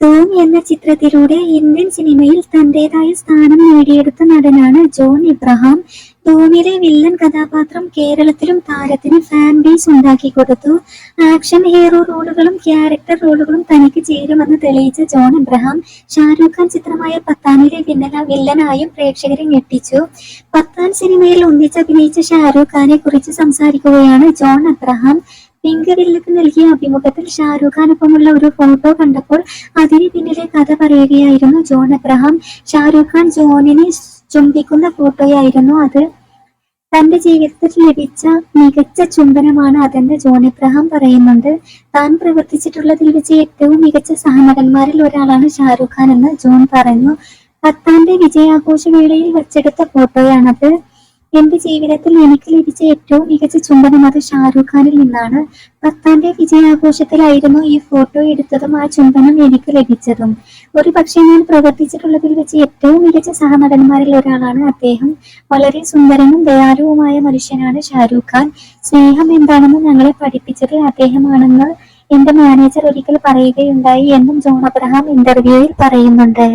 Tom എന്ന ചിത്രത്തിലൂടെ Indian സിനിമയിൽ തന്റേതായ സ്ഥാനം നേടിയെടുത്ത നടനാണ് ജോൺ ഇബ്രഹാം. ടോമിലെ വില്ലൻ കഥാപാത്രം കേരളത്തിലും താരത്തിന് ഫാൻ ബേസ് ഉണ്ടാക്കി കൊടുത്തു. ആക്ഷൻ ഹീറോ റോളുകളും ക്യാരക്ടർ റോളുകളും തനിക്ക് ചേരുമെന്ന് തെളിയിച്ച ജോൺ ഇബ്രഹാം ഷാരൂഖ് ഖാൻ ചിത്രമായ പത്താനിലെ വില്ലന വില്ലനായും പ്രേക്ഷകരെ ഞെട്ടിച്ചു. പത്താൻ സിനിമയിൽ ഒന്നിച്ചഭിനയിച്ച ഷാരൂഖ് ഖാനെ കുറിച്ച് സംസാരിക്കുകയാണ് ജോൺ അബ്രഹാം പിങ്ക് നൽകിയ അഭിമുഖത്തിൽ ഷാരൂഖ് ഖാനൊപ്പമുള്ള ഒരു ഫോട്ടോ കണ്ടപ്പോൾ അതിന് പിന്നിലെ കഥ പറയുകയായിരുന്നു ജോൺ അബ്രഹാം. ഷാരൂഖ് ഖാൻ ജോണിനെ ചുംബിക്കുന്ന ഫോട്ടോയായിരുന്നു അത്. തന്റെ ജീവിതത്തിൽ ലഭിച്ച മികച്ച ചുംബനമാണ് അതെന്ന് ജോൺ എബ്രഹാം പറയുന്നുണ്ട്. താൻ പ്രവർത്തിച്ചിട്ടുള്ളതിൽ വെച്ച് ഏറ്റവും മികച്ച സഹനടന്മാരിൽ ഒരാളാണ് ഷാരൂഖ് ഖാൻ എന്ന് ജോൺ പറഞ്ഞു. പത്താന്റെ വിജയാഘോഷ വേളയിൽ വച്ചെടുത്ത ഫോട്ടോയാണത്. എന്റെ ജീവിതത്തിൽ എനിക്ക് ലഭിച്ച ഏറ്റവും മികച്ച ചുംബനം അത് ഷാരൂഖ് ഖാനിൽ നിന്നാണ്. പത്താന്റെ വിജയാഘോഷത്തിലായിരുന്നു ഈ ഫോട്ടോ എടുത്തതും ആ ചുംബനം എനിക്ക് ലഭിച്ചതും. ഒരു പക്ഷേ ഞാൻ പ്രവർത്തിച്ചിട്ടുള്ളതിൽ വെച്ച് ഏറ്റവും മികച്ച സഹനടന്മാരിൽ ഒരാളാണ് അദ്ദേഹം. വളരെ സുന്ദരനും ദയാലുവുമായ മനുഷ്യനാണ് ഷാരൂഖ് ഖാൻ. സ്നേഹം എന്താണെന്ന് ഞങ്ങളെ പഠിപ്പിച്ചത് അദ്ദേഹമാണെന്ന് എന്റെ മാനേജർ ഒരിക്കൽ പറയുകയുണ്ടായി എന്നും ജോൺ അബ്രഹാം ഇന്റർവ്യൂവിൽ പറയുന്നുണ്ട്.